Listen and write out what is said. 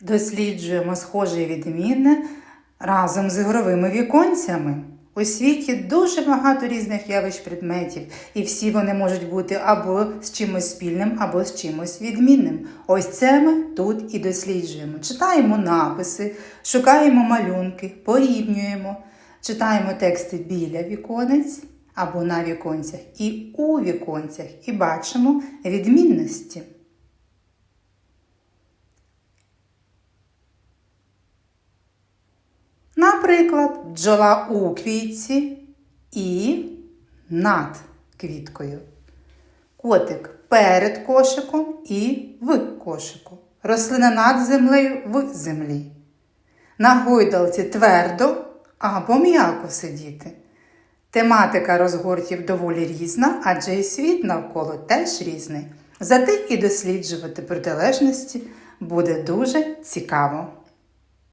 Досліджуємо схоже і відмінне разом з ігровими віконцями. У світі дуже багато різних явищ предметів, і всі вони можуть бути або з чимось спільним, або з чимось відмінним. Ось це ми тут і досліджуємо. Читаємо написи, шукаємо малюнки, порівнюємо, читаємо тексти біля віконець або на віконцях і у віконцях, і бачимо відмінності. Наприклад, бджола у квітці і над квіткою. Котик перед кошиком і в кошику. Рослина над землею в землі. На гойдалці твердо або м'яко сидіти. Тематика розгортів доволі різна, адже і світ навколо теж різний. Зате і досліджувати протилежності буде дуже цікаво.